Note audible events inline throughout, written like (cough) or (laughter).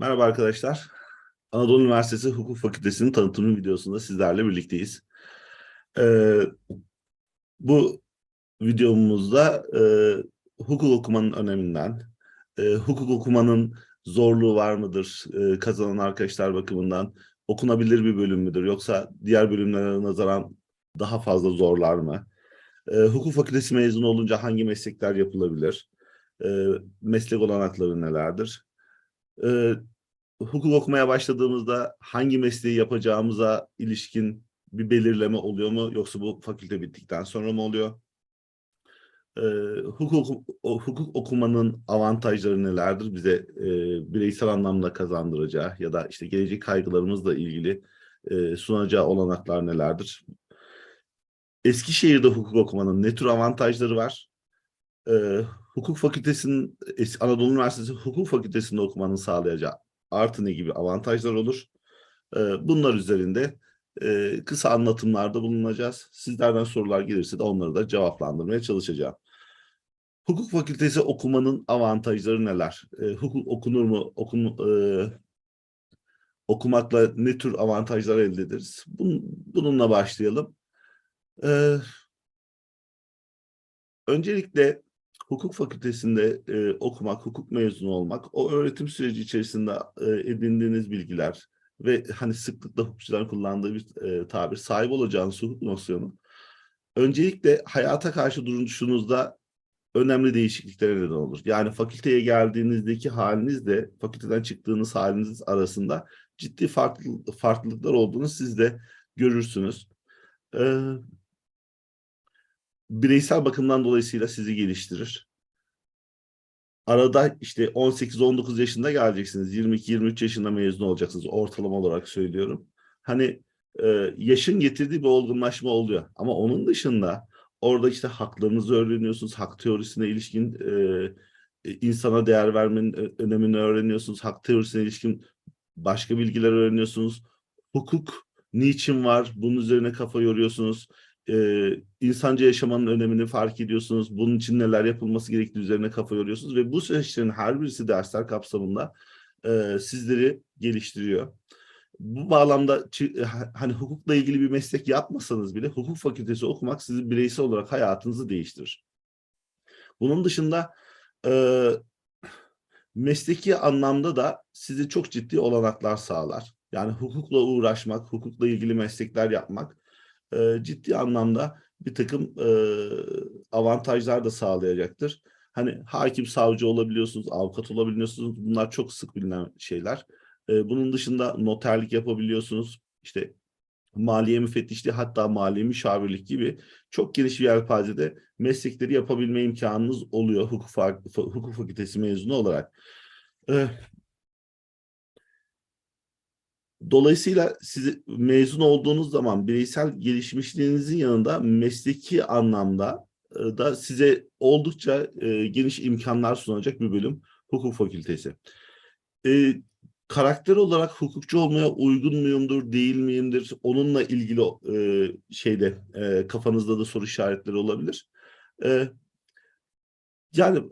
Merhaba arkadaşlar. Anadolu Üniversitesi Hukuk Fakültesi'nin tanıtım videosunda sizlerle birlikteyiz. Ee, bu videomuzda e, hukuk okumanın öneminden, e, hukuk okumanın zorluğu var mıdır e, kazanan arkadaşlar bakımından, okunabilir bir bölüm müdür yoksa diğer bölümlere nazaran daha fazla zorlar mı? E, hukuk fakültesi mezunu olunca hangi meslekler yapılabilir? E, meslek olanakları nelerdir? E, hukuk okumaya başladığımızda hangi mesleği yapacağımıza ilişkin bir belirleme oluyor mu? Yoksa bu fakülte bittikten sonra mı oluyor? Ee, hukuk, hukuk okumanın avantajları nelerdir? Bize e, bireysel anlamda kazandıracağı ya da işte gelecek kaygılarımızla ilgili e, sunacağı olanaklar nelerdir? Eskişehir'de hukuk okumanın ne tür avantajları var? Ee, hukuk fakültesinin, Es- Anadolu Üniversitesi Hukuk Fakültesi'nde okumanın sağlayacağı artı ne gibi avantajlar olur? Ee, bunlar üzerinde e, kısa anlatımlarda bulunacağız. Sizlerden sorular gelirse de onları da cevaplandırmaya çalışacağım. Hukuk fakültesi okumanın avantajları neler? Hukuk okunur mu? Okun, e, okumakla ne tür avantajlar elde ederiz? Bun- bununla başlayalım. Öncelikle hukuk fakültesinde e, okumak, hukuk mezunu olmak, o öğretim süreci içerisinde e, edindiğiniz bilgiler ve hani sıklıkla hukukçuların kullandığı bir e, tabir, sahip olacağınız hukuk nosyonu, öncelikle hayata karşı duruşunuzda önemli değişikliklere neden olur. Yani fakülteye geldiğinizdeki halinizle fakülteden çıktığınız haliniz arasında ciddi farklı, farklılıklar olduğunu siz de görürsünüz. Ee, bireysel bakımdan dolayısıyla sizi geliştirir. Arada işte 18-19 yaşında geleceksiniz. 22-23 yaşında mezun olacaksınız. Ortalama olarak söylüyorum. Hani e, yaşın getirdiği bir olgunlaşma oluyor. Ama onun dışında orada işte haklarınızı öğreniyorsunuz. Hak teorisine ilişkin e, e, insana değer vermenin önemini öğreniyorsunuz. Hak teorisine ilişkin başka bilgiler öğreniyorsunuz. Hukuk niçin var? Bunun üzerine kafa yoruyorsunuz e, insanca yaşamanın önemini fark ediyorsunuz. Bunun için neler yapılması gerektiği üzerine kafa yoruyorsunuz ve bu süreçlerin her birisi dersler kapsamında e, sizleri geliştiriyor. Bu bağlamda ha- hani hukukla ilgili bir meslek yapmasanız bile hukuk fakültesi okumak sizi bireysel olarak hayatınızı değiştirir. Bunun dışında e, mesleki anlamda da size çok ciddi olanaklar sağlar. Yani hukukla uğraşmak, hukukla ilgili meslekler yapmak e, ciddi anlamda bir takım e, avantajlar da sağlayacaktır. Hani hakim, savcı olabiliyorsunuz, avukat olabiliyorsunuz. Bunlar çok sık bilinen şeyler. E, bunun dışında noterlik yapabiliyorsunuz. İşte maliye müfettişliği hatta maliye müşavirlik gibi çok geniş bir yelpazede meslekleri yapabilme imkanınız oluyor hukuk, hukuk fakültesi mezunu olarak. Dolayısıyla siz mezun olduğunuz zaman bireysel gelişmişliğinizin yanında mesleki anlamda e, da size oldukça e, geniş imkanlar sunacak bir bölüm hukuk fakültesi. E, karakter olarak hukukçu olmaya uygun muyumdur, değil miyimdir? Onunla ilgili şeyde kafanızda da soru işaretleri olabilir. Yani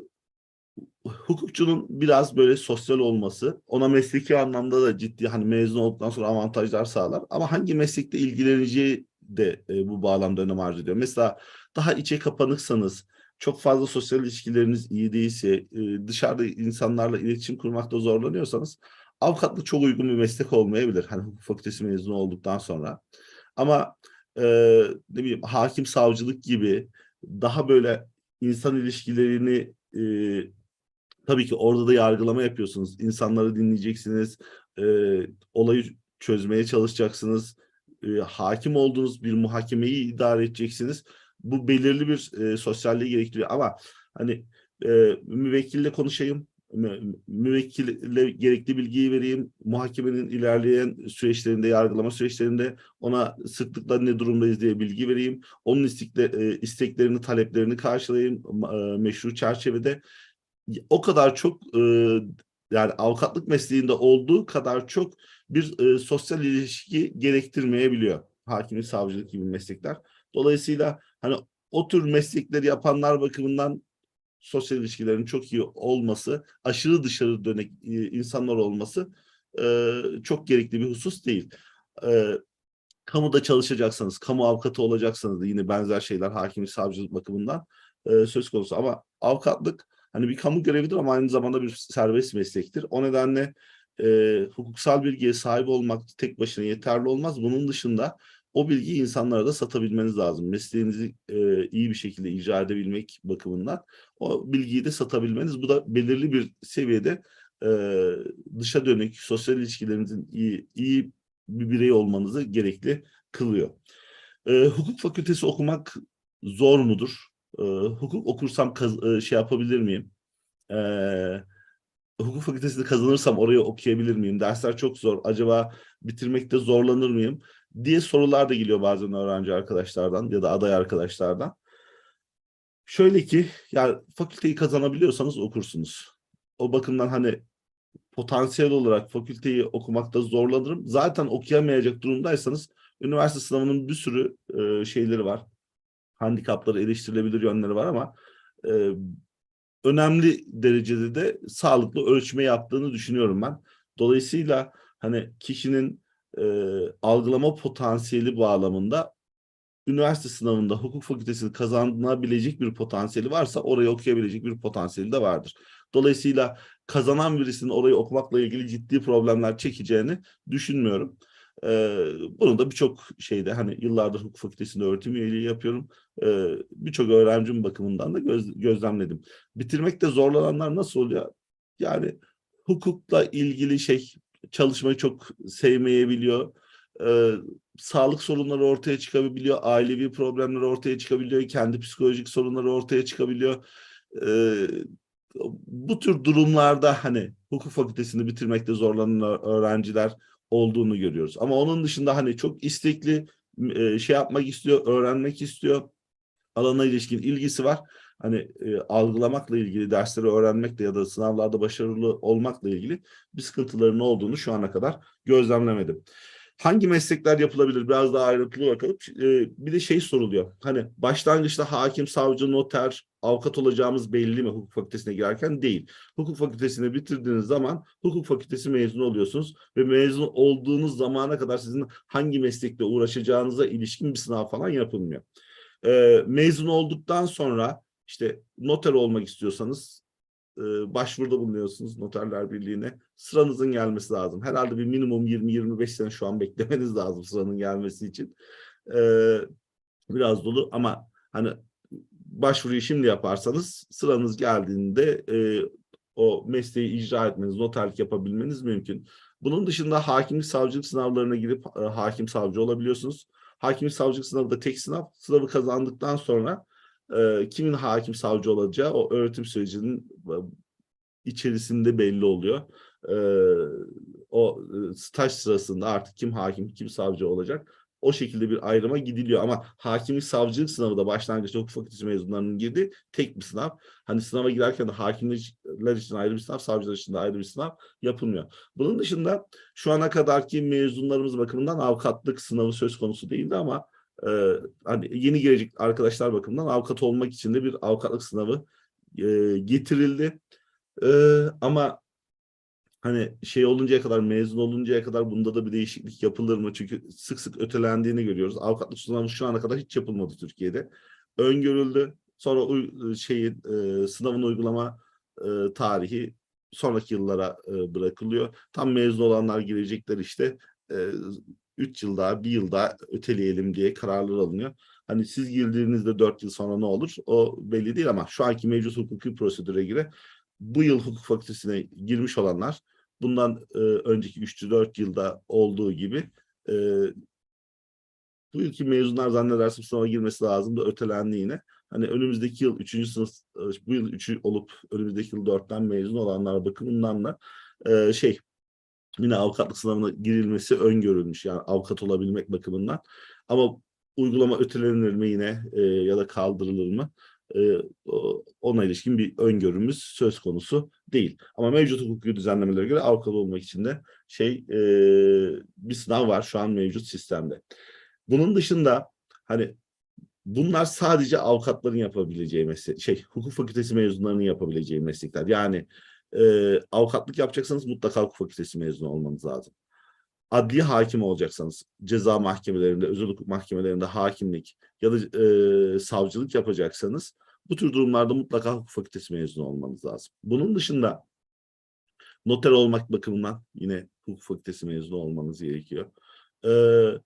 hukukçunun biraz böyle sosyal olması ona mesleki anlamda da ciddi hani mezun olduktan sonra avantajlar sağlar. Ama hangi meslekte ilgileneceği de e, bu bağlamda önem arz ediyor. Mesela daha içe kapanıksanız, çok fazla sosyal ilişkileriniz iyi değilse, e, dışarıda insanlarla iletişim kurmakta zorlanıyorsanız avukatlık çok uygun bir meslek olmayabilir. Hani hukuk fakültesi mezunu olduktan sonra. Ama e, ne bileyim hakim savcılık gibi daha böyle insan ilişkilerini e, tabii ki orada da yargılama yapıyorsunuz. İnsanları dinleyeceksiniz, e, olayı çözmeye çalışacaksınız. E, hakim olduğunuz bir muhakemeyi idare edeceksiniz. Bu belirli bir e, sosyalliği gerektiriyor ama hani e, müvekkille konuşayım, mü- müvekkille gerekli bilgiyi vereyim, muhakemenin ilerleyen süreçlerinde, yargılama süreçlerinde ona sıklıkla ne durumdayız diye bilgi vereyim. Onun istekle, isteklerini, taleplerini karşılayayım meşru çerçevede o kadar çok e, yani avukatlık mesleğinde olduğu kadar çok bir e, sosyal ilişki gerektirmeyebiliyor. Hakimlik, savcılık gibi meslekler. Dolayısıyla hani o tür meslekleri yapanlar bakımından sosyal ilişkilerin çok iyi olması, aşırı dışarı dönek e, insanlar olması e, çok gerekli bir husus değil. E, kamuda çalışacaksanız, kamu avukatı olacaksanız da yine benzer şeyler hakimlik savcılık bakımından e, söz konusu. Ama avukatlık hani bir kamu görevidir ama aynı zamanda bir serbest meslektir. O nedenle e, hukuksal bilgiye sahip olmak tek başına yeterli olmaz. Bunun dışında o bilgiyi insanlara da satabilmeniz lazım. Mesleğinizi e, iyi bir şekilde icra edebilmek bakımından o bilgiyi de satabilmeniz. Bu da belirli bir seviyede e, dışa dönük sosyal ilişkilerinizin iyi, iyi bir birey olmanızı gerekli kılıyor. E, hukuk fakültesi okumak zor mudur? E, hukuk okursam kaz- e, şey yapabilir miyim? E, hukuk fakültesini kazanırsam orayı okuyabilir miyim? Dersler çok zor. Acaba bitirmekte zorlanır mıyım? diye sorular da geliyor bazen öğrenci arkadaşlardan ya da aday arkadaşlardan. Şöyle ki yani fakülteyi kazanabiliyorsanız okursunuz. O bakımdan hani potansiyel olarak fakülteyi okumakta zorlanırım. Zaten okuyamayacak durumdaysanız üniversite sınavının bir sürü e, şeyleri var. Handikapları eleştirilebilir yönleri var ama e, önemli derecede de sağlıklı ölçme yaptığını düşünüyorum ben. Dolayısıyla hani kişinin e, algılama potansiyeli bağlamında üniversite sınavında hukuk fakültesini kazanabilecek bir potansiyeli varsa orayı okuyabilecek bir potansiyeli de vardır. Dolayısıyla kazanan birisinin orayı okumakla ilgili ciddi problemler çekeceğini düşünmüyorum. Ee, bunu da birçok şeyde hani yıllardır hukuk fakültesinde öğretim üyeliği yapıyorum. Ee, birçok öğrencim bakımından da göz, gözlemledim. Bitirmekte zorlananlar nasıl oluyor? Yani hukukla ilgili şey çalışmayı çok sevmeyebiliyor. Ee, sağlık sorunları ortaya çıkabiliyor, ailevi problemler ortaya çıkabiliyor, kendi psikolojik sorunları ortaya çıkabiliyor. Ee, bu tür durumlarda hani hukuk fakültesini bitirmekte zorlanan öğrenciler olduğunu görüyoruz. Ama onun dışında hani çok istekli e, şey yapmak istiyor, öğrenmek istiyor. Alana ilişkin ilgisi var. Hani e, algılamakla ilgili dersleri öğrenmekle ya da sınavlarda başarılı olmakla ilgili bir sıkıntıların olduğunu şu ana kadar gözlemlemedim. Hangi meslekler yapılabilir? Biraz daha ayrıntılı bakalım. Ee, bir de şey soruluyor. Hani başlangıçta hakim, savcı, noter, avukat olacağımız belli mi hukuk fakültesine girerken? Değil. Hukuk fakültesini bitirdiğiniz zaman hukuk fakültesi mezunu oluyorsunuz ve mezun olduğunuz zamana kadar sizin hangi meslekle uğraşacağınıza ilişkin bir sınav falan yapılmıyor. Mezun olduktan sonra işte noter olmak istiyorsanız e, başvuruda bulunuyorsunuz Noterler Birliği'ne. Sıranızın gelmesi lazım. Herhalde bir minimum 20-25 sene şu an beklemeniz lazım sıranın gelmesi için. E, biraz dolu ama hani başvuruyu şimdi yaparsanız sıranız geldiğinde e, o mesleği icra etmeniz, noterlik yapabilmeniz mümkün. Bunun dışında hakimlik savcılık sınavlarına girip hakim savcı olabiliyorsunuz. Hakimlik savcılık sınavı da tek sınav. Sınavı kazandıktan sonra e, kimin hakim savcı olacağı o öğretim sürecinin e, içerisinde belli oluyor. E, o e, staj sırasında artık kim hakim, kim savcı olacak o şekilde bir ayrıma gidiliyor ama hakimlik savcılık sınavı da başlangıçta hukuk fakültesi mezunlarının girdiği tek bir sınav. Hani sınava girerken de hakimler için ayrı bir sınav, savcılar için de ayrı bir sınav yapılmıyor. Bunun dışında şu ana kadarki mezunlarımız bakımından avukatlık sınavı söz konusu değildi ama e, hani yeni gelecek arkadaşlar bakımından avukat olmak için de bir avukatlık sınavı e, getirildi. E, ama hani şey oluncaya kadar mezun oluncaya kadar bunda da bir değişiklik yapılır mı? Çünkü sık sık ötelendiğini görüyoruz. Avukatlık sınavı şu ana kadar hiç yapılmadı Türkiye'de. Öngörüldü. Sonra şeyin e, sınavın uygulama e, tarihi sonraki yıllara e, bırakılıyor. Tam mezun olanlar girecekler işte. E, 3 yıl daha, bir yıl daha öteleyelim diye kararlar alınıyor. Hani siz girdiğinizde 4 yıl sonra ne olur o belli değil ama şu anki mevcut hukuki prosedüre göre bu yıl hukuk fakültesine girmiş olanlar bundan e, önceki 3-4 yılda olduğu gibi e, bu yılki mezunlar zannedersem sınava girmesi lazım da ötelendi yine. Hani önümüzdeki yıl 3. sınıf e, bu yıl 3 olup önümüzdeki yıl 4'ten mezun olanlar bakımından da e, şey yine avukatlık sınavına girilmesi öngörülmüş yani avukat olabilmek bakımından. Ama uygulama ötelenir mi yine e, ya da kaldırılır mı? E, ona ilişkin bir öngörümüz söz konusu değil. Ama mevcut hukuki düzenlemelere göre avukat olmak için de şey e, bir sınav var şu an mevcut sistemde. Bunun dışında hani bunlar sadece avukatların yapabileceği meslek, şey hukuk fakültesi mezunlarının yapabileceği meslekler. Yani e, avukatlık yapacaksanız mutlaka hukuk fakültesi mezunu olmanız lazım. Adliye hakim olacaksanız ceza mahkemelerinde, özel hukuk mahkemelerinde hakimlik ya da e, savcılık yapacaksanız bu tür durumlarda mutlaka hukuk fakültesi mezunu olmanız lazım. Bunun dışında noter olmak bakımından yine hukuk fakültesi mezunu olmanız gerekiyor. Ee,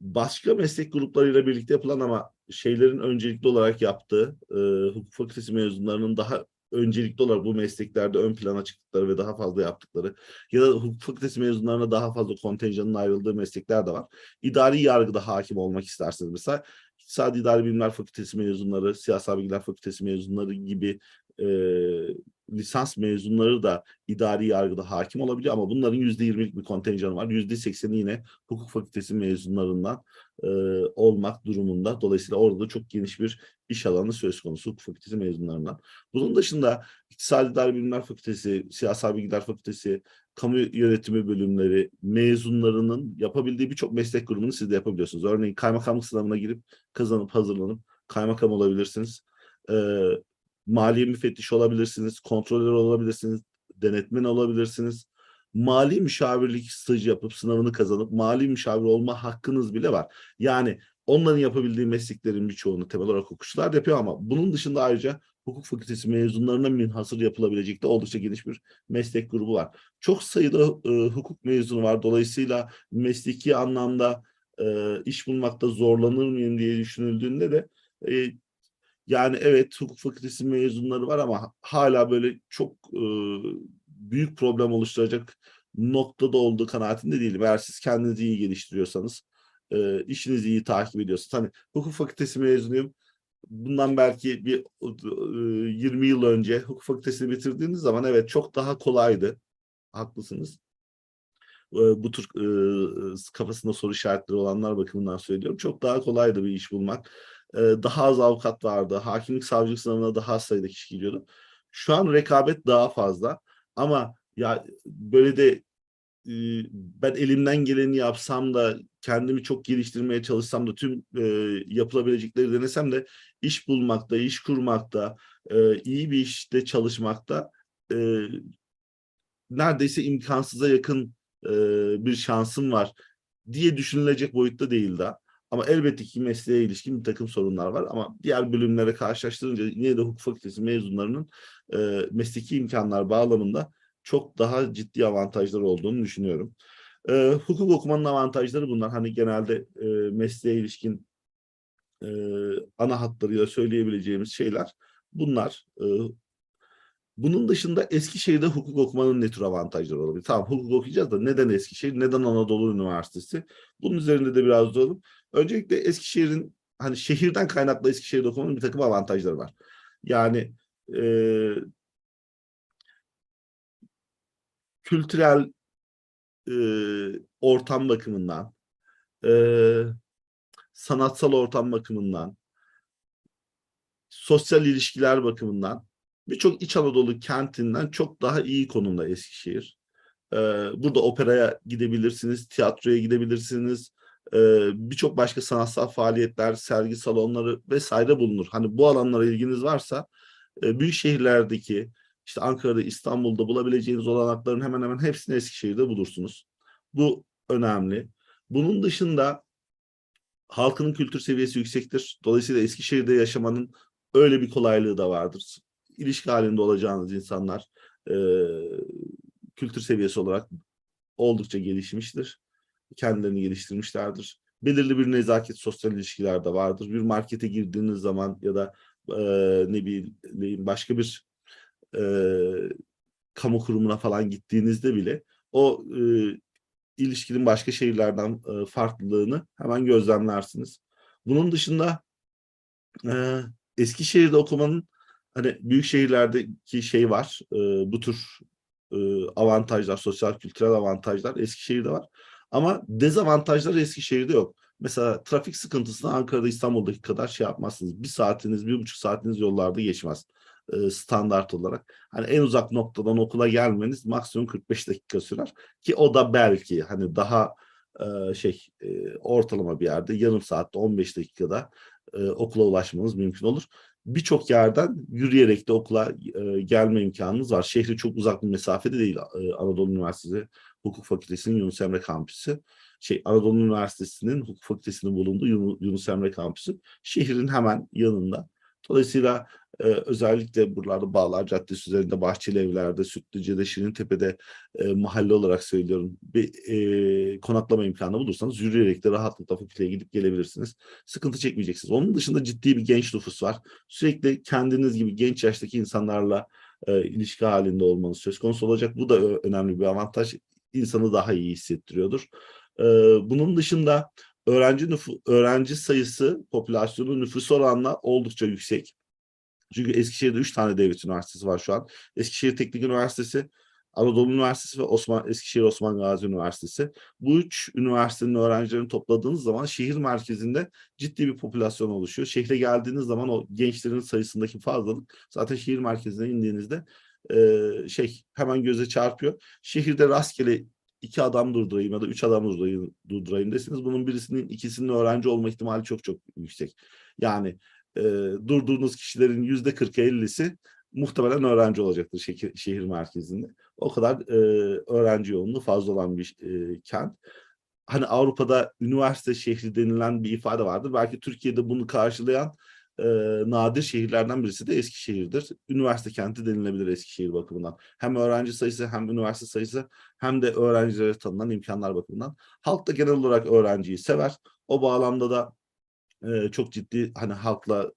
başka meslek gruplarıyla birlikte yapılan ama şeylerin öncelikli olarak yaptığı e, hukuk fakültesi mezunlarının daha öncelikli olarak bu mesleklerde ön plana çıktıkları ve daha fazla yaptıkları ya da hukuk fakültesi mezunlarına daha fazla kontenjanın ayrıldığı meslekler de var. İdari yargıda hakim olmak isterseniz mesela İktisadi İdari Bilimler Fakültesi mezunları, Siyasal Bilgiler Fakültesi mezunları gibi e, lisans mezunları da idari yargıda hakim olabiliyor ama bunların yüzde yirmilik bir kontenjanı var. Yüzde sekseni yine hukuk fakültesi mezunlarından e, olmak durumunda. Dolayısıyla orada da çok geniş bir iş alanı söz konusu hukuk fakültesi mezunlarından. Bunun dışında İktisadi İdari Bilimler Fakültesi, Siyasal Bilgiler Fakültesi, kamu yönetimi bölümleri mezunlarının yapabildiği birçok meslek grubunu siz de yapabiliyorsunuz. Örneğin kaymakamlık sınavına girip kazanıp hazırlanıp kaymakam olabilirsiniz. Ee, maliye müfettiş olabilirsiniz, kontrolör olabilirsiniz, denetmen olabilirsiniz. Mali müşavirlik stajı yapıp sınavını kazanıp mali müşavir olma hakkınız bile var. Yani onların yapabildiği mesleklerin birçoğunu temel olarak hukukçular yapıyor ama bunun dışında ayrıca hukuk fakültesi mezunlarına münhasır yapılabilecek de oldukça geniş bir meslek grubu var. Çok sayıda e, hukuk mezunu var. Dolayısıyla mesleki anlamda e, iş bulmakta zorlanır mıyım diye düşünüldüğünde de e, yani evet hukuk fakültesi mezunları var ama hala böyle çok e, büyük problem oluşturacak noktada olduğu kanaatinde değilim. Eğer siz kendinizi iyi geliştiriyorsanız, e, işinizi iyi takip ediyorsanız. Hani hukuk fakültesi mezunuyum. Bundan belki bir e, 20 yıl önce hukuk fakültesini bitirdiğiniz zaman evet çok daha kolaydı. Haklısınız. E, bu tür e, kafasında soru işaretleri olanlar bakımından söylüyorum. Çok daha kolaydı bir iş bulmak daha az avukat vardı. Hakimlik savcılık sınavına daha az sayıda kişi giriyordu. Şu an rekabet daha fazla. Ama ya böyle de ben elimden geleni yapsam da kendimi çok geliştirmeye çalışsam da tüm e, yapılabilecekleri denesem de iş bulmakta, iş kurmakta, e, iyi bir işte çalışmakta e, neredeyse imkansıza yakın e, bir şansım var diye düşünülecek boyutta değil daha. Ama elbette ki mesleğe ilişkin bir takım sorunlar var. Ama diğer bölümlere karşılaştırınca yine de hukuk fakültesi mezunlarının e, mesleki imkanlar bağlamında çok daha ciddi avantajlar olduğunu düşünüyorum. E, hukuk okumanın avantajları bunlar. Hani genelde e, mesleğe ilişkin e, ana hatlarıyla söyleyebileceğimiz şeyler bunlar. E, bunun dışında Eskişehir'de hukuk okumanın ne tür avantajları olabilir? Tamam hukuk okuyacağız da neden Eskişehir, neden Anadolu Üniversitesi? Bunun üzerinde de biraz duralım. Öncelikle Eskişehir'in hani şehirden kaynaklı Eskişehir'de okumanın bir takım avantajları var. Yani e, kültürel e, ortam bakımından, e, sanatsal ortam bakımından, sosyal ilişkiler bakımından birçok İç Anadolu kentinden çok daha iyi konumda Eskişehir. Ee, burada operaya gidebilirsiniz, tiyatroya gidebilirsiniz, birçok başka sanatsal faaliyetler, sergi salonları vesaire bulunur. Hani bu alanlara ilginiz varsa e, büyük şehirlerdeki işte Ankara'da, İstanbul'da bulabileceğiniz olanakların hemen hemen hepsini Eskişehir'de bulursunuz. Bu önemli. Bunun dışında halkının kültür seviyesi yüksektir. Dolayısıyla Eskişehir'de yaşamanın öyle bir kolaylığı da vardır. İlişki halinde olacağınız insanlar e, kültür seviyesi olarak oldukça gelişmiştir kendilerini geliştirmişlerdir. Belirli bir nezaket sosyal ilişkiler de vardır. Bir markete girdiğiniz zaman ya da e, ne bileyim başka bir e, kamu kurumuna falan gittiğinizde bile o e, ilişkinin başka şehirlerden e, farklılığını hemen gözlemlersiniz. Bunun dışında e, Eskişehir'de okumanın hani büyük şehirlerdeki şey var. E, bu tür e, avantajlar, sosyal kültürel avantajlar Eskişehir'de var. Ama dezavantajları Eskişehir'de yok. Mesela trafik sıkıntısını Ankara'da İstanbul'daki kadar şey yapmazsınız. Bir saatiniz, bir buçuk saatiniz yollarda geçmez e, standart olarak. Hani en uzak noktadan okula gelmeniz maksimum 45 dakika sürer. Ki o da belki hani daha e, şey e, ortalama bir yerde yarım saatte 15 dakikada okula ulaşmanız mümkün olur. Birçok yerden yürüyerek de okula e, gelme imkanınız var. Şehri çok uzak bir mesafede değil e, Anadolu Üniversitesi Hukuk Fakültesi'nin Yunus Emre Kampüsü. Şey Anadolu Üniversitesi'nin Hukuk Fakültesi'nin bulunduğu Yunu- Yunus Emre Kampüsü. Şehrin hemen yanında. Dolayısıyla e, özellikle buralarda Bağlar Caddesi üzerinde Bahçeli Evler'de, Sütlüce'de, Şirintepe'de e, mahalle olarak söylüyorum bir e, konaklama imkanı bulursanız yürüyerek de rahatlıkla fakülteye gidip gelebilirsiniz. Sıkıntı çekmeyeceksiniz. Onun dışında ciddi bir genç nüfus var. Sürekli kendiniz gibi genç yaştaki insanlarla e, ilişki halinde olmanız söz konusu olacak. Bu da önemli bir avantaj. İnsanı daha iyi hissettiriyordur. E, bunun dışında öğrenci nüfu öğrenci sayısı popülasyonun nüfus oranla oldukça yüksek. Çünkü Eskişehir'de 3 tane devlet üniversitesi var şu an. Eskişehir Teknik Üniversitesi, Anadolu Üniversitesi ve Osman Eskişehir Osman Gazi Üniversitesi. Bu üç üniversitenin öğrencilerini topladığınız zaman şehir merkezinde ciddi bir popülasyon oluşuyor. Şehre geldiğiniz zaman o gençlerin sayısındaki fazlalık zaten şehir merkezine indiğinizde e, şey hemen göze çarpıyor. Şehirde rastgele iki adam durdurayım ya da üç adam durdurayım, durdurayım desiniz. Bunun birisinin ikisinin öğrenci olma ihtimali çok çok yüksek. Yani e, durduğunuz kişilerin yüzde 40'ı 50'si muhtemelen öğrenci olacaktır şehir, şehir merkezinde. O kadar e, öğrenci yoğunluğu fazla olan bir e, kent. Hani Avrupa'da üniversite şehri denilen bir ifade vardır. Belki Türkiye'de bunu karşılayan e, nadir şehirlerden birisi de Eskişehir'dir. Üniversite kenti denilebilir Eskişehir bakımından. Hem öğrenci sayısı hem üniversite sayısı hem de öğrencilere tanınan imkanlar bakımından. Halk da genel olarak öğrenciyi sever. O bağlamda da çok ciddi hani halkla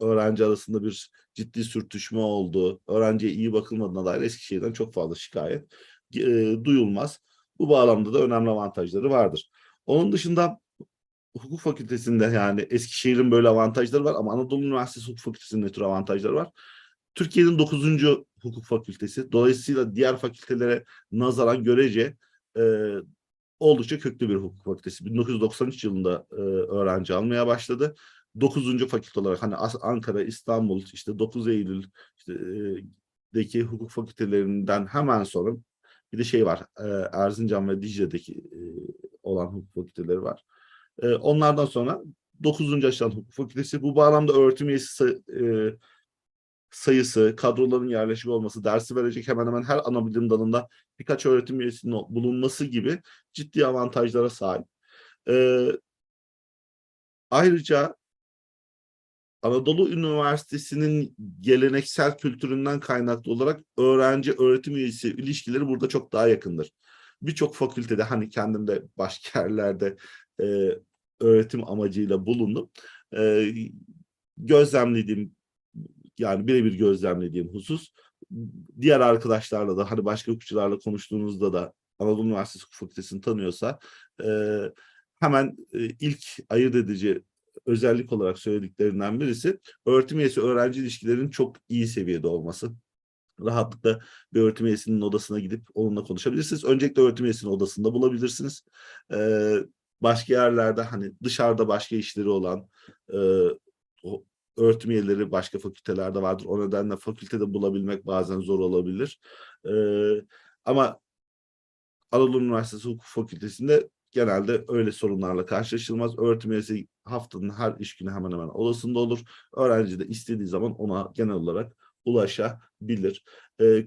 öğrenci arasında bir ciddi sürtüşme oldu. Öğrenciye iyi bakılmadığına dair Eskişehir'den çok fazla şikayet duyulmaz. Bu bağlamda da önemli avantajları vardır. Onun dışında hukuk fakültesinde yani Eskişehir'in böyle avantajları var ama Anadolu Üniversitesi Hukuk Fakültesi'nin ne tür avantajları var? Türkiye'nin 9. hukuk fakültesi. Dolayısıyla diğer fakültelere nazaran görece e, oldukça köklü bir hukuk fakültesi. 1993 yılında e, öğrenci almaya başladı. 9. fakülte olarak hani Ankara, İstanbul, işte 9 Eylül e, hukuk fakültelerinden hemen sonra bir de şey var. E, Erzincan ve Dicle'deki e, olan hukuk fakülteleri var. E, onlardan sonra 9. açılan hukuk fakültesi bu bağlamda öğretim üyesi e, sayısı, kadroların yerleşik olması, dersi verecek hemen hemen her ana bilim dalında birkaç öğretim üyesinin bulunması gibi ciddi avantajlara sahip. E, ayrıca Anadolu Üniversitesi'nin geleneksel kültüründen kaynaklı olarak öğrenci öğretim üyesi ilişkileri burada çok daha yakındır. Birçok fakültede hani kendim de başka (laughs) yerlerde e, öğretim amacıyla bulundum. E, gözlemlediğim yani birebir gözlemlediğim husus diğer arkadaşlarla da hani başka hukukçularla konuştuğunuzda da Anadolu Üniversitesi Hukuk Fakültesi'ni tanıyorsa e, hemen e, ilk ayırt edici özellik olarak söylediklerinden birisi öğretim üyesi öğrenci ilişkilerinin çok iyi seviyede olması. Rahatlıkla bir öğretim üyesinin odasına gidip onunla konuşabilirsiniz. Öncelikle öğretim üyesinin odasında bulabilirsiniz. Ee, başka yerlerde hani dışarıda başka işleri olan e, öğretim üyeleri başka fakültelerde vardır. O nedenle fakültede bulabilmek bazen zor olabilir. Ee, ama Anadolu Üniversitesi Hukuk Fakültesi'nde genelde öyle sorunlarla karşılaşılmaz. Öğretim üyesi haftanın her iş günü hemen hemen odasında olur. Öğrenci de istediği zaman ona genel olarak ulaşabilir. Ee,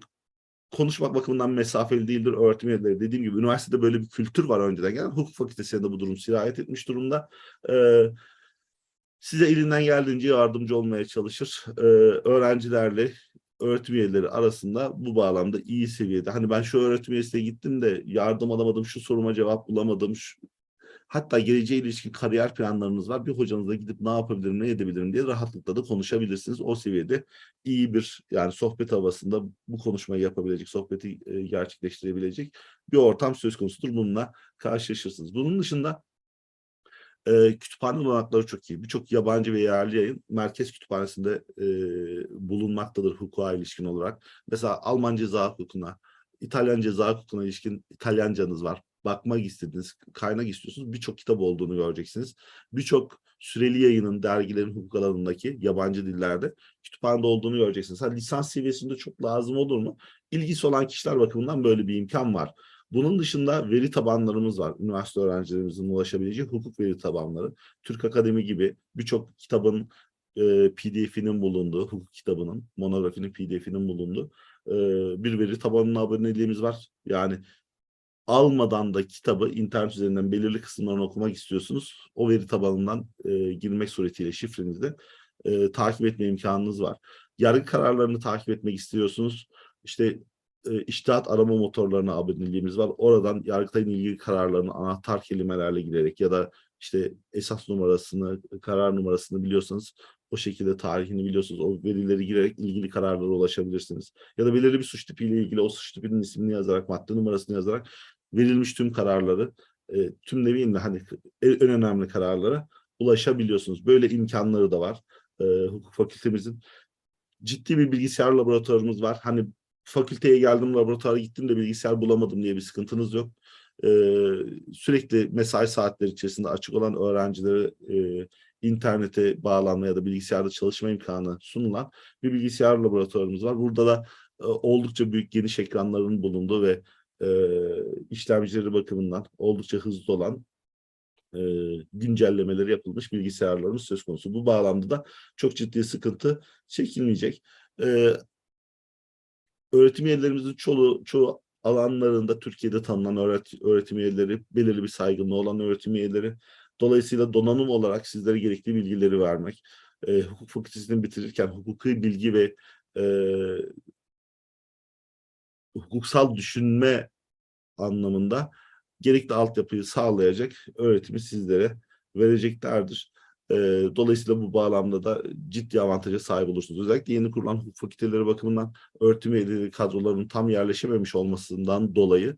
konuşmak bakımından mesafeli değildir öğretim üyeleri. Dediğim gibi üniversitede böyle bir kültür var önceden. Yani hukuk fakültesinde de bu durum sirayet etmiş durumda. Ee, size elinden geldiğince yardımcı olmaya çalışır. Ee, öğrencilerle öğretim üyeleri arasında bu bağlamda iyi seviyede. Hani ben şu öğretim üyesine gittim de yardım alamadım, şu soruma cevap bulamadım. Şu... Hatta geleceğe ilişkin kariyer planlarınız var. Bir hocanızla gidip ne yapabilirim, ne edebilirim diye rahatlıkla da konuşabilirsiniz. O seviyede iyi bir yani sohbet havasında bu konuşmayı yapabilecek, sohbeti e, gerçekleştirebilecek bir ortam söz konusudur. Bununla karşılaşırsınız. Bunun dışında e, kütüphane olanakları çok iyi. Birçok yabancı ve yerli yayın merkez kütüphanesinde e, bulunmaktadır hukuka ilişkin olarak. Mesela Alman ceza hukukuna, İtalyan ceza hukukuna ilişkin İtalyancanız var. Bakmak istediğiniz, kaynak istiyorsunuz. Birçok kitap olduğunu göreceksiniz. Birçok süreli yayının, dergilerin hukuk alanındaki yabancı dillerde kütüphanede olduğunu göreceksiniz. Ha, lisans seviyesinde çok lazım olur mu? İlgisi olan kişiler bakımından böyle bir imkan var. Bunun dışında veri tabanlarımız var. Üniversite öğrencilerimizin ulaşabileceği hukuk veri tabanları. Türk Akademi gibi birçok kitabın e, PDF'inin bulunduğu, hukuk kitabının, monografinin PDF'inin bulunduğu e, bir veri tabanına aboneliğimiz var. Yani almadan da kitabı internet üzerinden belirli kısımlarını okumak istiyorsunuz. O veri tabanından e, girmek suretiyle şifrenizde e, takip etme imkanınız var. Yargı kararlarını takip etmek istiyorsunuz. İşte e, iştihat arama motorlarına aboneliğimiz var. Oradan Yargıtay'ın ilgili kararlarını anahtar kelimelerle girerek ya da işte esas numarasını, karar numarasını biliyorsanız o şekilde tarihini biliyorsunuz. O verileri girerek ilgili kararlara ulaşabilirsiniz. Ya da belirli bir suç tipiyle ilgili o suç tipinin ismini yazarak, madde numarasını yazarak verilmiş tüm kararları, e, tüm demeyeyim de hani en önemli kararlara ulaşabiliyorsunuz. Böyle imkanları da var. E, hukuk fakültemizin ciddi bir bilgisayar laboratuvarımız var. Hani fakülteye geldim, laboratuvara gittim de bilgisayar bulamadım diye bir sıkıntınız yok. E, sürekli mesai saatleri içerisinde açık olan öğrencilere e, internete bağlanma ya da bilgisayarda çalışma imkanı sunulan bir bilgisayar laboratuvarımız var. Burada da e, oldukça büyük geniş ekranların bulunduğu ve e, işlemcileri bakımından oldukça hızlı olan e, güncellemeleri yapılmış bilgisayarlarımız söz konusu. Bu bağlamda da çok ciddi sıkıntı çekilmeyecek. E, öğretim üyelerimizin çoğu, çoğu alanlarında Türkiye'de tanınan öğret, öğretim üyeleri, belirli bir saygınlığı olan öğretim üyeleri. Dolayısıyla donanım olarak sizlere gerekli bilgileri vermek, e, hukuk fakültesini bitirirken hukuki bilgi ve e, hukuksal düşünme anlamında gerekli altyapıyı sağlayacak öğretimi sizlere vereceklerdir. E, dolayısıyla bu bağlamda da ciddi avantaja sahip olursunuz. Özellikle yeni kurulan hukuk fakülteleri bakımından öğretim üyeleri kadrolarının tam yerleşememiş olmasından dolayı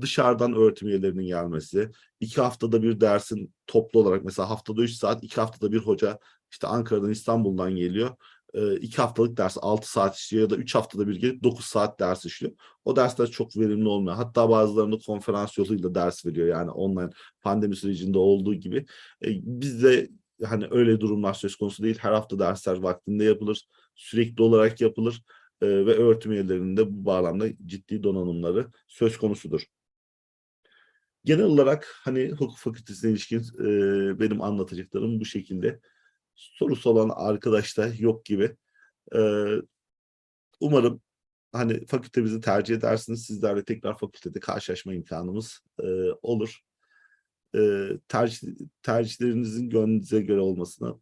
dışarıdan öğretim üyelerinin gelmesi, iki haftada bir dersin toplu olarak mesela haftada üç saat, iki haftada bir hoca işte Ankara'dan İstanbul'dan geliyor. E, iki haftalık ders 6 saat işliyor ya da 3 haftada bir gelip 9 saat ders işliyor. O dersler çok verimli olmuyor. Hatta bazılarını konferans yoluyla ders veriyor yani online pandemi sürecinde olduğu gibi. E, bizde hani öyle durumlar söz konusu değil. Her hafta dersler vaktinde yapılır. Sürekli olarak yapılır. E, ve öğretim üyelerinin de bu bağlamda ciddi donanımları söz konusudur. Genel olarak hani hukuk fakültesine ilişkin e, benim anlatacaklarım bu şekilde. Sorusu olan arkadaş da yok gibi. E, umarım hani fakültemizi tercih edersiniz. Sizlerle tekrar fakültede karşılaşma imkanımız e, olur. E, tercih, tercihlerinizin gönlünüze göre olmasına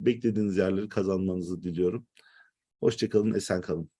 beklediğiniz yerleri kazanmanızı diliyorum. Hoşçakalın, esen kalın.